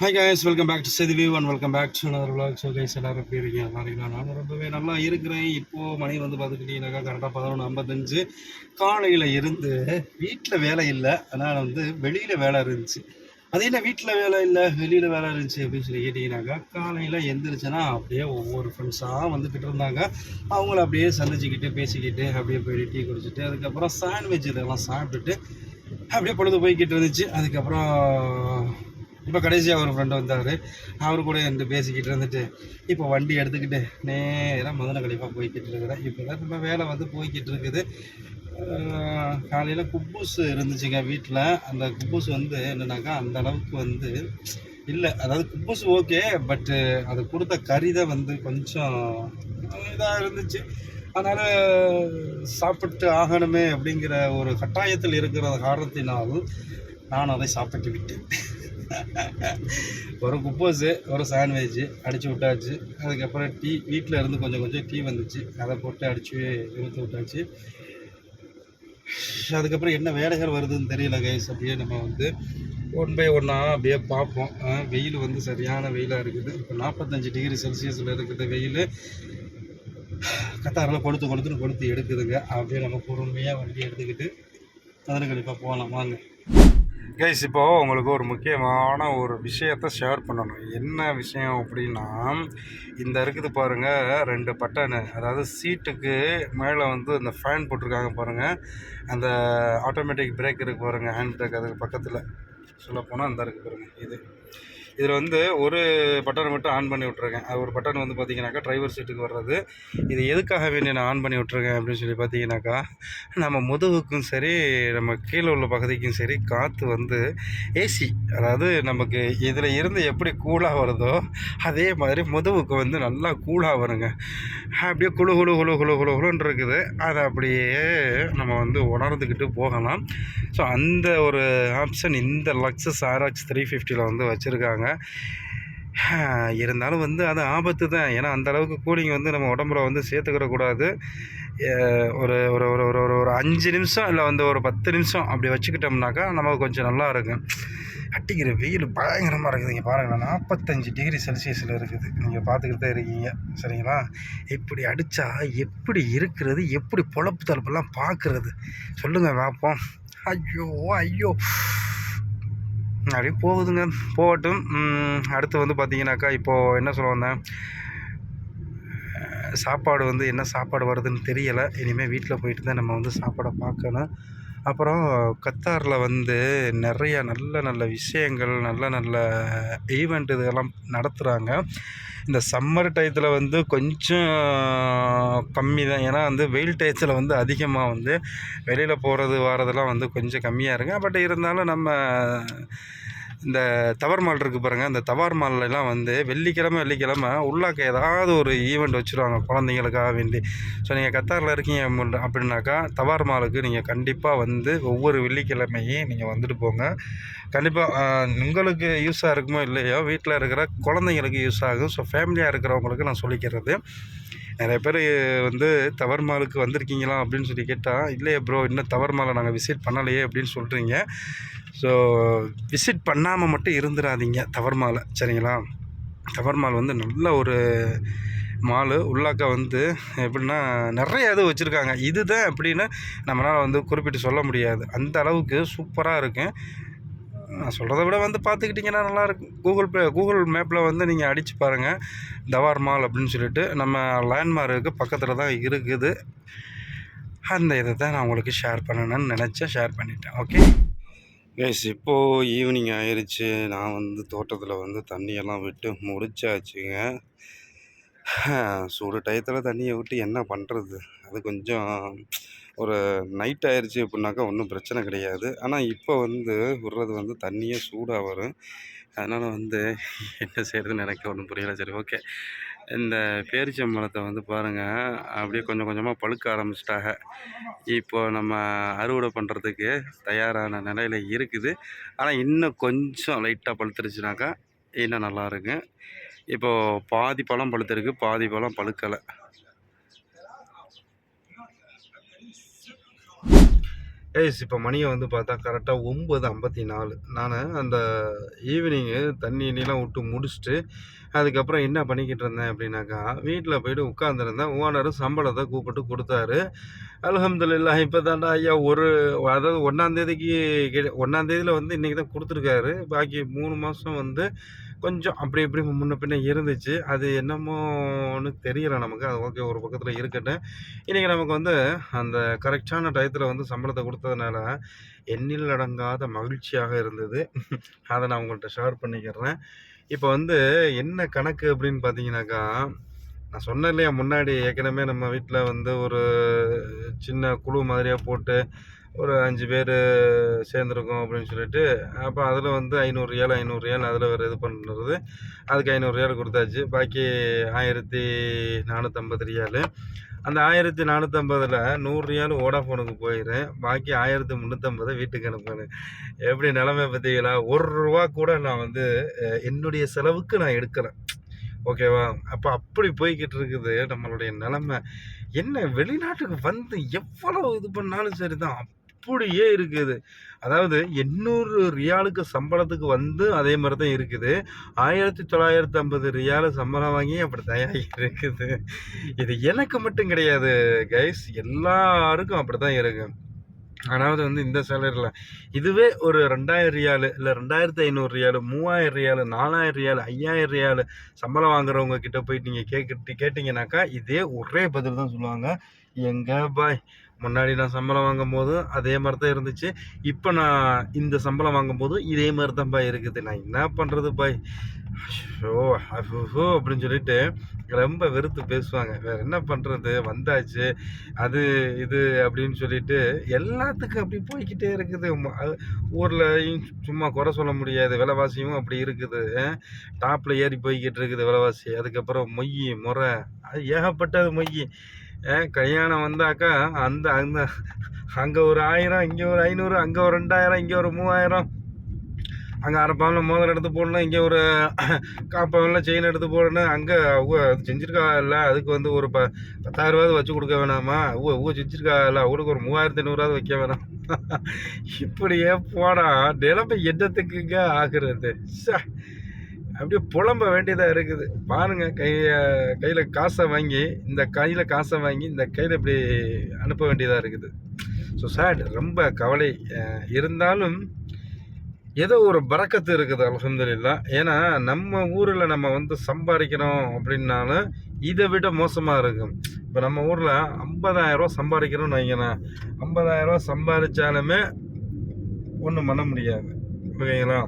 Hi guys welcome back to Seithi view and welcome back to another vlog. So guys எல்லாரும் எப்படி இருக்கீங்க? நல்லா இருக்கீங்களா? நானும் ரொம்பவே நல்லா இருக்கிறேன். இப்போது மணி வந்து பார்த்துக்கிட்டிங்கனாக்கா கரெக்டாக பதினொன்று ஐம்பத்தஞ்சு. காலையில் இருந்து வீட்டில் வேலை இல்லை. ஆனால் வந்து வெளியில் வேலை இருந்துச்சு. அது என்ன வீட்டில் வேலை இல்லை வெளியில் வேலை இருந்துச்சு அப்படின்னு சொல்லி கேட்டிங்கனாக்கா காலையில் எழுந்திரிச்சேன்னா அப்படியே ஒவ்வொரு ஃப்ரெண்ட்ஸாக வந்துக்கிட்டு இருந்தாங்க. அவங்கள அப்படியே சந்திச்சுக்கிட்டு பேசிக்கிட்டு அப்படியே போயிட்டு டீ குடிச்சிட்டு அதுக்கப்புறம் சாண்ட்விச் இதெல்லாம் சாப்பிட்டுட்டு அப்படியே பொழுது போய்கிட்டு இருந்துச்சு. அதுக்கப்புறம் இப்போ கடைசியாக ஒரு ஃப்ரெண்டு வந்தார். அவர் கூட என்று பேசிக்கிட்டு இருந்துட்டு இப்போ வண்டி எடுத்துக்கிட்டு நேராக மதுரை கழிப்பாக போய்கிட்டு இருக்கிறேன் இப்போ தான் நம்ம வேலை வந்து போய்கிட்டு இருக்குது. காலையில் குப்பூஸ் இருந்துச்சுங்க வீட்டில் அந்த குப்பூஸ் வந்து என்னென்னாக்கா அந்த அளவுக்கு வந்து இல்லை. அதாவது குப்பூஸ் ஓகே பட்டு அது கொடுத்த கறி தான் வந்து கொஞ்சம் இதாக இருந்துச்சு. அதனால் சாப்பிட்டு ஆகணுமே அப்படிங்கிற ஒரு கட்டாயத்தில் இருக்கிற காரணத்தினாலும் நான் அதை சாப்பிட்டு விட்டேன். ஒரு குப்போஸு ஒரு சாண்ட்விட்சு அடித்து விட்டாச்சு. அதுக்கப்புறம் டீ வீட்டில் இருந்து கொஞ்சம் கொஞ்சம் டீ வந்துச்சு. அதை போட்டு அடித்து இழுத்து விட்டாச்சு. அதுக்கப்புறம் என்ன வேலைகள் வருதுன்னு தெரியல கைஸ் அப்படியே நம்ம வந்து ஒன் பை ஒன்னாக அப்படியே பார்ப்போம். வெயில் வந்து சரியான வெயிலாக இருக்குது. இப்போ நாற்பத்தஞ்சு டிகிரி செல்சியஸில் இருக்குது வெயில். கத்தாரில் கொளுத்து கொளுத்துன்னு கொளுத்து எடுக்குதுங்க. அப்படியே நம்ம பொறுமையாக வண்டி எடுத்துக்கிட்டு மதுரை கண்டிப்பாக போகலாம். வாங்க. கைஸ் இப்போது உங்களுக்கு ஒரு முக்கியமான ஒரு விஷயத்த ஷேர் பண்ணணும். என்ன விஷயம் அப்படின்னா இந்த இருக்குது பாருங்கள் ரெண்டு பட்டனு. அதாவது சீட்டுக்கு மேலே வந்து அந்த ஃபேன் போட்டிருக்காங்க பாருங்கள் அந்த ஆட்டோமேட்டிக் பிரேக் இருக்குது பாருங்கள் ஹேண்ட் பிரேக் அதுக்கு பக்கத்தில். சொல்லப்போனால் அந்த இருக்குது பாருங்கள் இது. இதில் வந்து ஒரு பட்டன் மட்டும் ஆன் பண்ணி விட்ருக்கேன் அது ஒரு பட்டன் வந்து பார்த்தீங்கன்னாக்கா டிரைவர் சீட்டுக்கு வர்றது. இது எதுக்காக வேண்டி நான் ஆன் பண்ணி விட்ருக்கேன் அப்படின்னு சொல்லி பார்த்தீங்கன்னாக்கா நம்ம முதுகுக்கும் சரி நம்ம கீழே உள்ள பகுதிக்கும் சரி காற்று வந்து ஏசி அதாவது நமக்கு இதில் இருந்து எப்படி கூலாக வருதோ அதே மாதிரி முதுகுக்கு வந்து நல்லா கூலாக வருங்க. அப்படியே குழு குழு குழு குழு குழு குழுன்னு இருக்குது. அதை அப்படியே நம்ம வந்து உணர்ந்துக்கிட்டு போகலாம். ஸோ அந்த ஒரு ஆப்ஷன் இந்த லக்ஸஸ் ஆர்எக்ஸ் த்ரீ ஃபிஃப்டியில் வந்து வச்சுருக்காங்க. இருந்தாலும் வந்து அது ஆபத்து தான். ஏன்னா அந்த அளவுக்கு கூலிங் வந்து நம்ம உடம்புல வந்து சேர்த்துக்கிடக்கூடாது ஒரு ஒரு ஒரு ஒரு ஒரு ஒரு அஞ்சு நிமிஷம் இல்லை வந்து ஒரு பத்து நிமிஷம் அப்படி வச்சுக்கிட்டோம்னாக்கா நமக்கு கொஞ்சம் நல்லா இருக்கும். அட்டிக்கிற வெயில் பயங்கரமாக இருக்குது. இங்கே பாருங்களேன் நாற்பத்தஞ்சு டிகிரி செல்சியஸில் இருக்குது. நீங்கள் பார்த்துக்கிட்டு தான் இருக்கீங்க. சரிங்களா? இப்படி அடித்தா எப்படி இருக்கிறது? எப்படி பொழப்பு தழுப்பெல்லாம் பார்க்குறது? சொல்லுங்கள் பார்ப்போம். ஐயோ ஐயோ. அப்படியே போகுதுங்க. போகட்டும். அடுத்து வந்து பார்த்தீங்கன்னாக்கா இப்போது என்ன சொல்ல வந்தேன்? சாப்பாடு வந்து என்ன சாப்பாடு வருதுன்னு தெரியலை. இனிமேல் வீட்டில் போயிட்டு தான் நம்ம வந்து சாப்பாடை பார்க்கணும். அப்புறம் கத்தாரில் வந்து நிறைய நல்ல நல்ல விஷயங்கள் நல்ல நல்ல ஈவெண்ட் இதெல்லாம் நடத்துகிறாங்க இந்த சம்மர் டயத்தில் வந்து கொஞ்சம் கம்மி தான். ஏன்னா வந்து வெயில் டயத்தில் வந்து அதிகமாக வந்து வெளியில் போகிறது வரதெல்லாம் வந்து கொஞ்சம் கம்மியாக இருக்குது பட் இருந்தாலும் நம்ம இந்த தவர் மால் இருக்குது பாருங்கள் அந்த தவார் மால்லாம் வந்து வெள்ளிக்கிழமை வெள்ளிக்கிழமை உள்ளாக்க ஏதாவது ஒரு ஈவெண்ட் வச்சுருவாங்க குழந்தைங்களுக்காக வேண்டி. ஸோ நீங்கள் கத்தாரில் இருக்கீங்க அப்படின்னாக்கா தவார் மாலுக்கு நீங்கள் கண்டிப்பாக வந்து ஒவ்வொரு வெள்ளிக்கிழமையும் நீங்கள் வந்துட்டு போங்க. கண்டிப்பாக உங்களுக்கு யூஸாக இருக்குமோ இல்லையோ வீட்டில் இருக்கிற குழந்தைங்களுக்கு யூஸ் ஆகும். ஸோ ஃபேமிலியாக இருக்கிறவங்களுக்கு நான் சொல்லிக்கிறது. நிறைய பேர் வந்து தவர் மாலுக்கு வந்திருக்கீங்களா அப்படின்னு சொல்லி கேட்டால் இல்லையே ப்ரோ இன்னும் தவர் மாலை நாங்கள் விசிட் பண்ணலையே அப்படின்னு சொல்கிறீங்க ஸோ விசிட் பண்ணாமல் மட்டும் இருந்துடாதீங்க தவர் மாலை சரிங்களா? தவர் மால் வந்து நல்ல ஒரு மாலு. உள்ளாக்க வந்து எப்படின்னா நிறைய இது வச்சுருக்காங்க. இதுதான் அப்படின்னு நம்மளால் வந்து குறிப்பிட்டு சொல்ல முடியாது. அந்த அளவுக்கு சூப்பராக இருக்கும் நான் சொல்கிறத விட வந்து பார்த்துக்கிட்டிங்கன்னா நல்லாயிருக்கும் கூகுள் பே கூகுள் மேப்பில் வந்து நீங்கள் அடித்து பாருங்கள் தவார் மால் அப்படின்னு சொல்லிட்டு நம்ம லேண்ட்மார்க்கு பக்கத்தில் தான் இருக்குது. அந்த இதை தான் நான் உங்களுக்கு ஷேர் பண்ணணும்னு நினச்சேன். ஷேர் பண்ணிட்டேன். ஓகே கைஸ் இப்போது ஈவினிங் ஆயிடுச்சு நான் வந்து தோட்டத்தில் வந்து தண்ணியெல்லாம் விட்டு முடிச்சாச்சுங்க. சூடு டயத்தில் தண்ணியை விட்டு என்ன பண்ணுறது அது கொஞ்சம் ஒரு நைட் ஆயிடுச்சு அப்படின்னாக்கா ஒன்றும் பிரச்சனை கிடையாது. ஆனால் இப்போ வந்து விடுறது வந்து தண்ணியே சூடாக வரும். அதனால் வந்து என்ன செய்கிறதுன்னு எனக்கு ஒன்றும் புரியல. சரி ஓகே இந்த பேரிச்சம்பழத்தை வந்து பாருங்கள் அப்படியே கொஞ்சம் கொஞ்சமாக பழுக்க ஆரம்பிச்சிட்டாங்க. இப்போ நம்ம அறுவடை பண்ணுறதுக்கு தயாரான நிலையில் இருக்குது. ஆனால் இன்னும் கொஞ்சம் லைட்டாக பழுத்துருச்சுனாக்கா இன்னும் நல்லா இருக்கும் இப்போது பாதி பழம் பழுத்திருக்கு பாதி பழம் பழுக்கலை. ஏஸ் இப்போ மணியை வந்து பார்த்தா கரெக்டாக ஒம்பது ஐம்பத்தி நாலு. நான் அந்த ஈவினிங்கு தண்ணி இனிலாம் விட்டு முடிச்சுட்டு அதுக்கப்புறம் என்ன பண்ணிக்கிட்டு இருந்தேன் அப்படின்னாக்கா வீட்டில் போயிட்டு உட்காந்துருந்தேன் ஓனரும் சம்பளத்தை கூப்பிட்டு கொடுத்தாரு. அல்ஹம்துலில்லா இப்போ தாண்டா ஐயா ஒரு அதாவது ஒன்றாந்தேதிக்கு ஒன்றாந்தேதியில் வந்து இன்றைக்கி தான் கொடுத்துருக்காரு. பாக்கி மூணு மாதம் வந்து கொஞ்சம் அப்படி இப்படி முன்ன பின்ன இருந்துச்சு. அது என்னமோன்னு தெரியல நமக்கு. அது ஓகே ஒரு பக்கத்தில் இருக்கட்டும். இன்றைக்கி நமக்கு வந்து அந்த கரெக்டான டயத்தில் வந்து சம்பளத்தை கொடுத்ததுனால எண்ணில் அடங்காத மகிழ்ச்சியாக இருந்தது. அதை நான் உங்கள்கிட்ட ஷேர் பண்ணிக்கிறேன். இப்போ வந்து என்ன கணக்கு அப்படின்னு பார்த்தீங்கன்னாக்கா நான் சொன்னேன் இல்லையா முன்னாடி ஏற்கனவே நம்ம வீட்டில் வந்து ஒரு சின்ன குழு மாதிரியாக போட்டு ஒரு அஞ்சு பேர் சேர்ந்துருக்கோம் அப்படின்னு சொல்லிட்டு அப்போ அதில் வந்து ஐநூறு ரியால் ஐநூறு ரியால் அதில் வேறு இது பண்ணுறது. அதுக்கு ஐநூறு ரியால் கொடுத்தாச்சு. பாக்கி ஆயிரத்தி நானூற்றம்பது ரியால். அந்த ஆயிரத்தி நானூற்றம்பதில் நூறு ரியால் ஓடாஃபோனுக்கு போயிடுறேன் பாக்கி ஆயிரத்தி முந்நூற்றம்பதை வீட்டுக்கு அனுப்புனேன் எப்படி நிலமை பார்த்தீங்களா? ஒரு ரூபா கூட நான் வந்து என்னுடைய செலவுக்கு நான் எடுக்கிறேன் ஓகேவா? அப்போ அப்படி போய்கிட்டு இருக்குது நம்மளுடைய நிலமை. என்ன வெளிநாட்டுக்கு வந்து எவ்வளவு இது பண்ணாலும் சரி தான் அப்படியே இருக்குது. அதாவது எண்ணூறு ரியாலுக்கு சம்பளத்துக்கு வந்து அதே மாதிரி தான் இருக்குது. ஆயிரத்தி தொள்ளாயிரத்தி ஐம்பது ரியாலு சம்பளம் வாங்கி அப்படி தயாராகி இருக்குது. இது எனக்கு மட்டும் கிடையாது கைஸ் எல்லாருக்கும் அப்படி தான் இருக்குது அதாவது வந்து இந்த சேலரியில் இதுவே ஒரு ரெண்டாயிரம் ரியாலு இல்லை ரெண்டாயிரத்தி ஐநூறு ரியாலு மூவாயிரம் ரியாலு நாலாயிரம் ரியாலு ஐயாயிரம் ரியாலு சம்பளம் வாங்குறவங்க கிட்ட போயிட்டு நீங்கள் கேட்க கேட்டிங்கனாக்கா இதே ஒரே பதில் தான் சொல்லுவாங்க. எங்கே பாய் முன்னாடி நான் சம்பளம் வாங்கும் போதும் அதே மாதிரி தான் இருந்துச்சு. இப்போ நான் இந்த சம்பளம் வாங்கும் போதும் இதே மாதிரி தான் பாய் இருக்குது. நான் என்ன பண்ணுறது பாய்? ஷோ அஃபோ அப்படின்னு சொல்லிட்டு ரொம்ப வெறுத்து பேசுவாங்க. வேற என்ன பண்ணுறது வந்தாச்சு. அது இது அப்படின்னு சொல்லிட்டு எல்லாத்துக்கும் அப்படி போய்கிட்டே இருக்குது. ஊரில் சும்மா குறை சொல்ல முடியாது. விலைவாசியும் அப்படி இருக்குது. டாப்பில் ஏறி போய்கிட்டு இருக்குது விலைவாசி. அதுக்கப்புறம் மொய் முறை. அது ஏகப்பட்டது மொய். கல்யாணம் வந்தாக்கா அந்த அந்த அங்கே ஒரு ஆயிரம் இங்கே ஒரு ஐநூறு அங்கே ஒரு ரெண்டாயிரம் இங்கே ஒரு மூவாயிரம். அங்கே அரை பவுனில் மோதிரம் எடுத்து போடணும் இங்கே ஒரு காப்பாவெல்லாம் செயின் எடுத்து போடணும். அங்கே அவங்க அது செஞ்சுருக்கா இல்லை? அதுக்கு வந்து ஒரு ப பத்தாயிரரூவாவது வச்சு கொடுக்க வேணாமா? ஊ ஊ செஞ்சுருக்கா இல்லை? அவங்களுக்கு ஒரு மூவாயிரத்தி ஐநூறுவாவது வைக்க வேணாம். இப்படியே போனால் நிலைமை என்னத்துக்குங்க ஆகுறது? சா அப்படியே புலம்ப வேண்டியதாக இருக்குது. பாருங்க கையை கையில் காசை வாங்கி இந்த கையில் காசை வாங்கி இந்த கையில் இப்படி அனுப்ப வேண்டியதாக இருக்குது. ஸோ சேட் ரொம்ப கவலை. இருந்தாலும் ஏதோ ஒரு பறக்கத்து இருக்குது அலமதுல்லா ஏன்னா நம்ம ஊரில் நம்ம வந்து சம்பாதிக்கிறோம் அப்படின்னாலும் இதை விட மோசமாக இருக்கும். இப்போ நம்ம ஊரில் ஐம்பதாயிரரூவா சம்பாதிக்கிறோம்னு வைங்களேன். ஐம்பதாயிரரூவா சம்பாதிச்சாலுமே ஒன்றும் பண்ண முடியாது. ஓகேங்களா?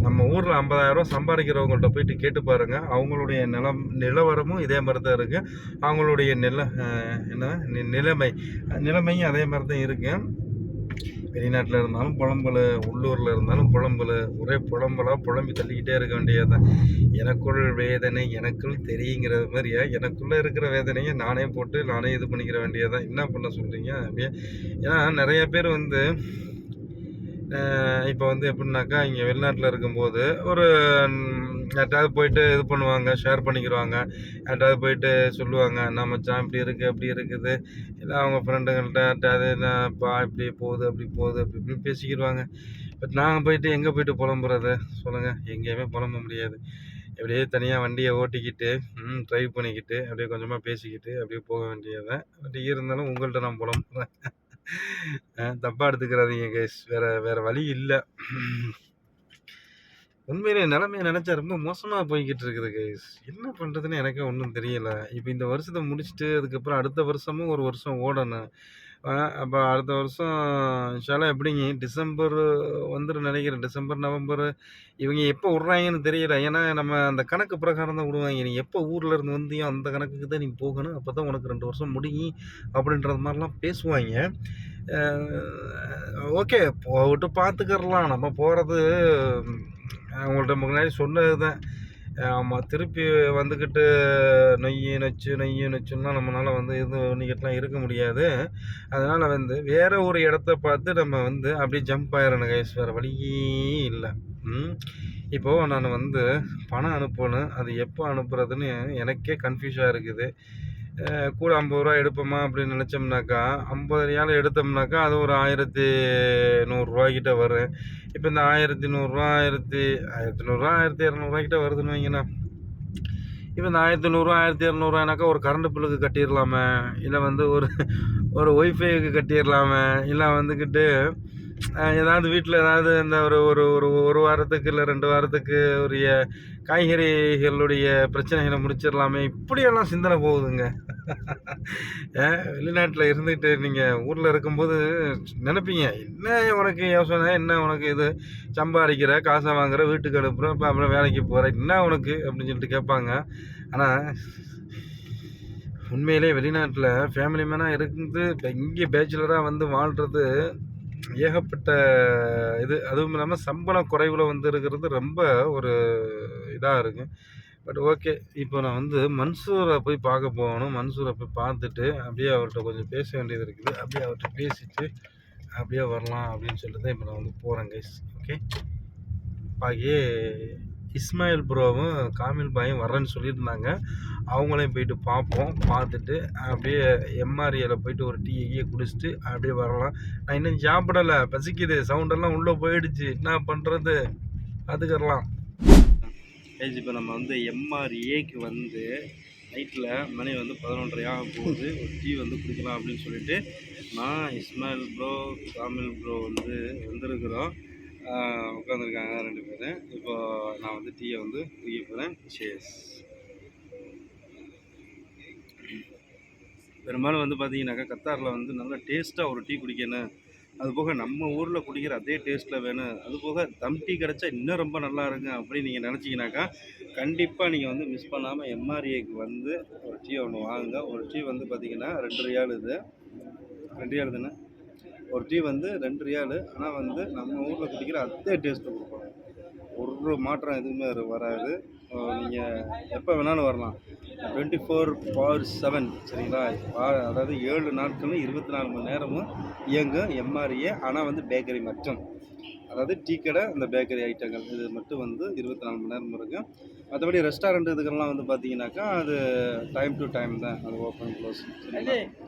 நம்ம ஊரில் ஐம்பதாயிரரூவா சம்பாதிக்கிறவங்கள்ட்ட போயிட்டு கேட்டு பாருங்கள் அவங்களுடைய நிலம் நிலவரமும் இதே மாதிரி தான் இருக்குது அவங்களுடைய நில என்ன நி- நிலைமை நிலைமையும் அதே மாதிரி தான் இருக்குது வெளிநாட்டில் இருந்தாலும் புலம்பல உள்ளூரில் இருந்தாலும் புலம்பல ஒரே புலம்பலாக புலம்பி தள்ளிக்கிட்டே இருக்க வேண்டியதுதான் எனக்குள் வேதனை எனக்குள் தெரியுங்கிறது மாதிரியா? எனக்குள்ளே இருக்கிற வேதனையை நானே போட்டு நானே இது பண்ணிக்கிற வேண்டியதுதான் என்ன பண்ண சொல்கிறீங்க அப்படியே ஏன்னா நிறைய பேர் வந்து இப்போ வந்து எப்படின்னாக்கா இங்கே வெளிநாட்டில் இருக்கும்போது ஒரு யார்ட்டாவது போயிட்டு இது பண்ணுவாங்க ஷேர் பண்ணிக்கிடுவாங்க யார்ட்டாவது போயிட்டு சொல்லுவாங்க நம்ம மச்சான் இப்படி இருக்குது அப்படி இருக்குது. இல்லை அவங்க ஃப்ரெண்டுங்கள்ட்ட யார்ட்டாவது என்னப்பா இப்படி போகுது அப்படி போகுது அப்படி இப்படி பேசிக்கிடுவாங்க பட் நாங்கள் போயிட்டு எங்கே போயிட்டு புலம்புறது? சொல்லுங்கள் எங்கேயுமே புலம்ப முடியாது. அப்படியே தனியாக வண்டியை ஓட்டிக்கிட்டு ட்ரைவ் பண்ணிக்கிட்டு அப்படியே கொஞ்சமாக பேசிக்கிட்டு அப்படியே போக வேண்டியதுதான் பட் இருந்தாலும் உங்கள்கிட்ட நான் புலம்புறேன். தப்பாக எடுத்துக்கிறாதீங்க கேஸ் வேறு வேறு வழி இல்லை. உண்மையிலே நிலைமையை நினச்சா ரொம்ப மோசமாக போய்கிட்டு இருக்குது கைஸ் என்ன பண்ணுறதுன்னு எனக்கே ஒன்றும் தெரியலை. இப்போ இந்த வருஷத்தை முடிச்சுட்டு அதுக்கப்புறம் அடுத்த வருஷமும் ஒரு வருஷம் ஓடணும். அப்போ அடுத்த வருஷம் இன்ஷால்லா எப்படிங்க டிசம்பர் வந்துட்டு நினைக்கிறேன். டிசம்பர் நவம்பர் இவங்க எப்போ விட்றாங்கன்னு தெரியல. ஏன்னா நம்ம அந்த கணக்கு பிரகாரம் தான் விடுவாங்க. நீ எப்போ ஊரில் இருந்து வந்தியோ அந்த கணக்குக்கு தான் நீ போகணும். அப்போ தான் உனக்கு ரெண்டு வருஷம் முடியும் அப்படின்றது மாதிரிலாம் பேசுவாங்க. ஓகே போட்டு பார்த்துக்கறலாம். நம்ம போகிறது அவங்கள்ட்ட முன்னாடி சொன்னது தான். ஆமாம் திருப்பி வந்துக்கிட்டு நொய் நொச்சு நொய் நொச்சுன்னா நம்மளால் வந்து இது பண்ணிக்கிட்டலாம் இருக்க முடியாது. அதனால் வந்து வேறு ஒரு இடத்த பார்த்து நம்ம வந்து அப்படியே ஜம்ப் ஆயிடணும் கைஸ் வேறு வழியே இல்லை. இப்போது நான் வந்து பணம் அனுப்பணும். அது எப்போ அனுப்புறதுன்னு எனக்கே கன்ஃபியூஸாக இருக்குது. கூட ஐம்பது ரூபா எடுப்போமா அப்படின்னு நினச்சோம்னாக்கா ஐம்பது ரியால் எடுத்தோம்னாக்கா அது ஒரு ஆயிரத்தி நூறுரூவாய்க்கிட்ட வரும். இப்போ இந்த ஆயிரத்தி நூறுரூவா ஆயிரத்தி ஆயிரத்தி நூறுரூவா ஆயிரத்தி இரநூறுவாய்க்கிட்ட வருதுன்னு வைங்கண்ணா இப்போ இந்த ஆயிரத்தி நூறுரூவா ஆயிரத்தி இரநூறுவானாக்கா ஒரு கரண்ட் பில்லுக்கு கட்டிடலாமே. இல்லை வந்து ஒரு ஒரு ஒய்ஃபைக்கு கட்டிடலாமே. இல்லை வந்துக்கிட்டு ஏதாவது வீட்டில் ஏதாவது இந்த ஒரு ஒரு ஒரு ஒரு வாரத்துக்கு இல்லை ரெண்டு வாரத்துக்கு உரிய காய்கறிகளுடைய பிரச்சனைகளை முடிச்சிடலாமே. இப்படியெல்லாம் சிந்தனை போகுதுங்க. வெளிநாட்டில் இருந்துக்கிட்டு நீங்கள் ஊரில் இருக்கும்போது நினைப்பீங்க என்ன உனக்கு யோசனை? என்ன உனக்கு இது? சம்பாதிக்கிற காசை வாங்குற வீட்டுக்கு அனுப்புகிற இப்போ அப்புறம் வேலைக்கு போகிற என்ன உனக்கு? அப்படின்னு சொல்லிட்டு கேட்பாங்க. ஆனால் உண்மையிலே வெளிநாட்டில் ஃபேமிலி மேனாக இருந்து இப்போ இங்கே பேச்சுலராக வந்து வாழ்கிறது ஏகப்பட்ட இது அதுவும் இல்லாமல் சம்பளம் குறைவில் வந்து இருக்கிறது ரொம்ப ஒரு இதாக இருக்குது பட் ஓகே இப்போ நான் வந்து மன்சூரை போய் பார்க்க போகணும். மன்சூரை போய் பார்த்துட்டு அப்படியே அவர்கிட்ட கொஞ்சம் பேச வேண்டியது இருக்குது. அப்படியே அவர்கிட்ட பேசிட்டு அப்படியே வரலாம் அப்படின்னு சொல்லிட்டு தான் இப்போ நான் வந்து போகிறேன் கைஸ் ஓகே பாக்கியே இஸ்மாயில் ப்ரோவும் காமில் பாயும் வரேன்னு சொல்லியிருந்தாங்க. அவங்களையும் போயிட்டு பார்ப்போம். பார்த்துட்டு அப்படியே எம்ஆர்ஏல போயிட்டு ஒரு டீ கீயை குடிச்சிட்டு அப்படியே வரலாம். நான் இன்னும் சாப்பிடலை. பசிக்குது. சவுண்டெல்லாம் உள்ளே போயிடுச்சு. என்ன பண்ணுறது பார்த்துக்கறலாம் கைஸ் இப்போ நம்ம வந்து எம்ஆர்ஏக்கு வந்து நைட்டில் மணி வந்து பதினொன்றரை ஆக போகுது. ஒரு டீ வந்து குடிக்கலாம் அப்படின்னு சொல்லிட்டு நான் இஸ்மாயில் ப்ரோ காமில் ப்ரோ வந்து வந்திருக்கிறோம். உட்காந்துருக்காங்க ரெண்டு பேரும் இப்போ நான் வந்து டீயை வந்து குடிக்க போகிறேன் சேஸ் பெரும்பாலும் வந்து பார்த்தீங்கன்னாக்கா கத்தாரில் வந்து நல்லா டேஸ்ட்டாக ஒரு டீ குடிக்கணும் அது போக நம்ம ஊரில் குடிக்கிற அதே டேஸ்ட்டில் வேணும் அது போக தம் டீ கிடச்சா இன்னும் ரொம்ப நல்லா இருக்கும் அப்படின்னு நீங்கள் நினச்சிங்கனாக்கா கண்டிப்பாக நீங்கள் வந்து மிஸ் பண்ணாமல் எம்ஆர்ஏக்கு வந்து ஒரு டீ ஒன்று வாங்குங்க. ஒரு டீ வந்து பார்த்தீங்கன்னா ரெண்டு ரியால் இது ரெண்டு ரியால் தானே ஒரு டீ வந்து ரெண்டு ரியாலு. ஆனால் வந்து நம்ம ஊரில் குடிக்கிற அதே டேஸ்ட்டு கொடுப்பாங்க. ஒரு மாற்றம் எதுவுமே அது வராது. நீங்கள் எப்போ வேணாலும் வரலாம். டுவெண்ட்டி ஃபோர் பார் செவன் சரிங்களா? வா- அதாவது ஏழு நாட்களும் இருபத்தி நாலு மணி நேரமும் இயங்கும் எம்ஆர்ஏ ஆனால் வந்து பேக்கரி மட்டும். அதாவது டீ கடை இந்த பேக்கரி ஐட்டங்கள் இது மட்டும் வந்து இருபத்தி நாலு மணி நேரம் இருக்கும். மற்றபடி ரெஸ்டாரண்ட் இதுக்கெல்லாம் வந்து பார்த்தீங்கன்னாக்கா அது டைம் டு டைம் தான். அது ஓப்பன் க்ளோஸ் சரிங்களா?